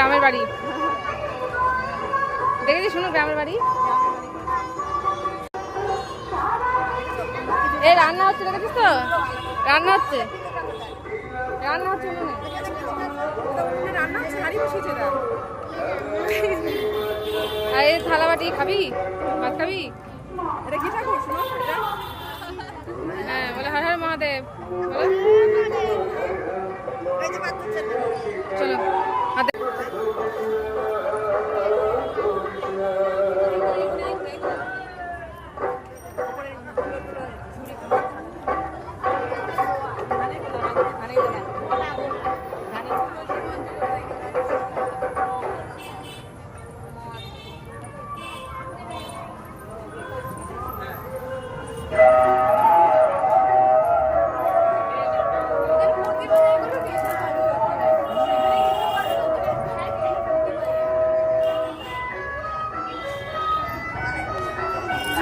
গ্রামের বাড়ি। দেখেছি শুনো গ্রামের বাড়ি? এই রান্না হচ্ছে দেখেছিস তো? রান্না হচ্ছে। রান্না হচ্ছে মনে রান্না হচ্ছে হাড়ি বসিয়েছে এই থালা বাটি খাবি? ভাত খাবি? এটা কি ঠাকুর? শোনো হ্যাঁ বলে হর হর মহাদেব। চলো।